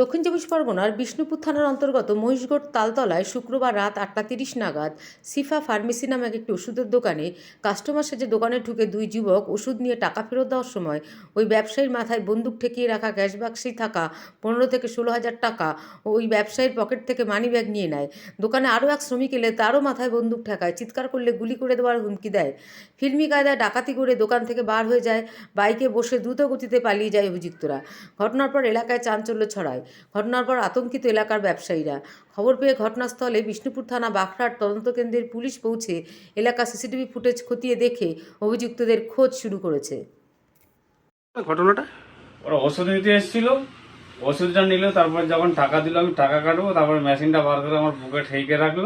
দক্ষিণ চব্বিশ পরগনার বিষ্ণুপুর থানার অন্তর্গত মহিষগড় তালতলায় শুক্রবার রাত আটটা তিরিশ নাগাদ সিফা ফার্মেসি নামক একটি ওষুধের দোকানে কাস্টমার সেজে দোকানে ঢুকে দুই যুবক ওষুধ নিয়ে টাকা ফেরত দেওয়ার সময় ওই ব্যবসায়ীর মাথায় বন্দুক ঠেকিয়ে রাখা ক্যাশ বাক্সেই থাকা পনেরো থেকে ষোলো হাজার টাকা ওই ব্যবসায়ীর পকেট থেকে মানি ব্যাগ নিয়ে নেয়। দোকানে আরও এক শ্রমিক এলে তারও মাথায় বন্দুক ঠেকায়, চিৎকার করলে গুলি করে দেওয়ার হুমকি দেয়। ফিল্মি কায়দায় ডাকাতি করে দোকান থেকে বার হয়ে যায়, বাইকে বসে দ্রুত গতিতে পালিয়ে যায় অভিযুক্তরা। ঘটনার পর এলাকায় চাঞ্চল্য ছড়ায়। ঘটনার পর আতঙ্কিত এলাকার ব্যবসায়ীরা। খবর পেয়ে ঘটনাস্থলে বিষ্ণুপুর থানা বাখরাট তদন্ত কেন্দ্রের পুলিশ পৌঁছে এলাকা সিসিটিভি ফুটেজ খতিয়ে দেখে অভিযুক্তদের খোঁজ শুরু করেছে। ঘটনাটা? ওরা ওষুধ নিতে এসেছিল। ওষুধটা নিল তারপর যখন টাকা দিল আমি টাকা কাটবো তারপর মেশিনটা বার করে আমার বুকে ঠেকে রাখল।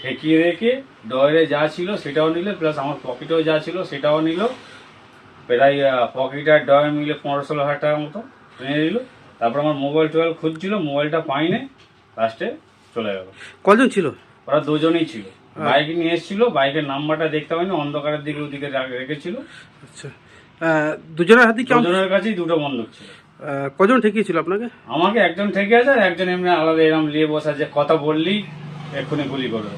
ঠেকিয়ে রেখে ডয়ারে যা ছিল সেটাও নিল প্লাস আমার পকেটেও যা ছিল সেটাও নিল। প্রায় পকেট আর ডয়ার মিলে পনেরো ষোলো হাজার টাকার মতো নিয়ে নিল। তারপর আমার মোবাইল টোবাইল খুঁজছিল মোবাইলটা পাইনি লাস্টে চলে গেল। কজন ছিল? ওরা দুজনেই ছিল। বাইক নিয়ে এসেছিল বাইকের নাম্বারটা দেখতে পাইনি অন্ধকারের দিকে ওদিকে রেখেছিল। আচ্ছা। দুজনের হাতে কেমন দুজনের কাছেই দুটো বন্দুক ছিল। কজন ঠেকিয়েছিল আপনাকে? আমাকে একজন ঠেকে আছে আর একজন এমনি আলাদা এরকম নিয়ে বসা যে কথা বললি এক্ষুনি গুলি করে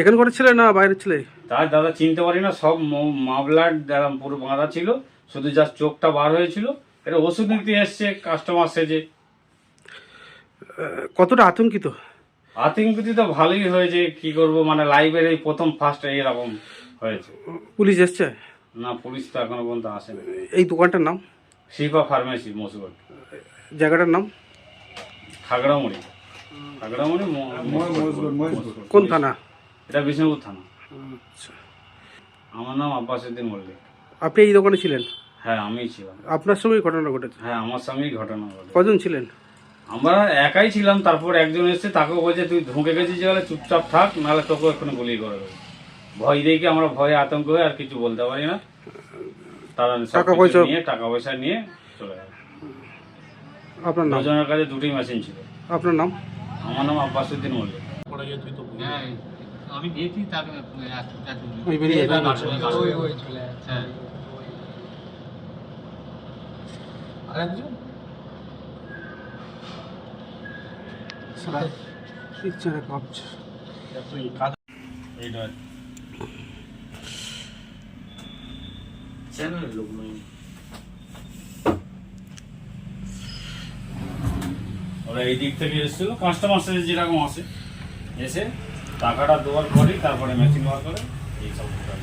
এখানে করে ছেলে না বাইরের ছেলে? তার দাদা চিনতে পারি না সব মামলার দ্বারা পুরো বাঁধা ছিল শুধু যা চোখটা বার হয়েছিল এটা ওষুধ নিতে এসছে কাস্টমার সেজে। কতটা আতঙ্কিত? আতঙ্কিত তো ভালোই হয়েছে কি করব মানে লাইভের এই প্রথম ফার্স্ট এরকম হয়েছে। পুলিশ এসছে? না পুলিশ তো এখনও পর্যন্ত আসেনি। এই দোকানটার নাম? শিফা ফার্মেসি মসুর জায়গাটার নাম? খাগড়ামুড়ি। খাগড়ামুড়ি কোন থানা? এটা বিষ্ণুপুর থানা। আচ্ছা। আমার নাম আব্বাস উদ্দিন মল্লিক। আপনি এই দোকানে ছিলেন? হ্যাঁ আমিই ছিলাম। আপনার সঙ্গে ঘটনা ঘটেছে? হ্যাঁ আমার সঙ্গেই ঘটনা ঘটে। কজন ছিলেন? আমরা একাই ছিলাম তারপর একজন এসেছে তাকেও বলছে তুই ঢুকে গেছিস গেলে চুপচাপ থাক নাহলে তোকে এক্ষুনি গুলি করে দেবো। ভয় দেখে আমরা ভয়ে আতঙ্ক হয়ে আর কিছু বলতে পারি না। তারা টাকা পয়সা- নিয়ে টাকা পয়সা নিয়ে চলে গেল। আপনার নাম? দুজনের কাছে দুটোই মেশিন ছিল। আপনার নাম? আমার নাম আব্বাস উদ্দিন মল্লিক। হ্যাঁ আমি গেছি তাকে ওই বেরিয়ে যাবে। হ্যাঁ চ্যানেলের লোক নয়। ওরা এই দিক থেকে এসেছিল। কাস্টমার সাথে যেরকম আসে এসে টাকাটা দেওয়ার পরেই তারপরে মেশিন বার করে এইসব করে।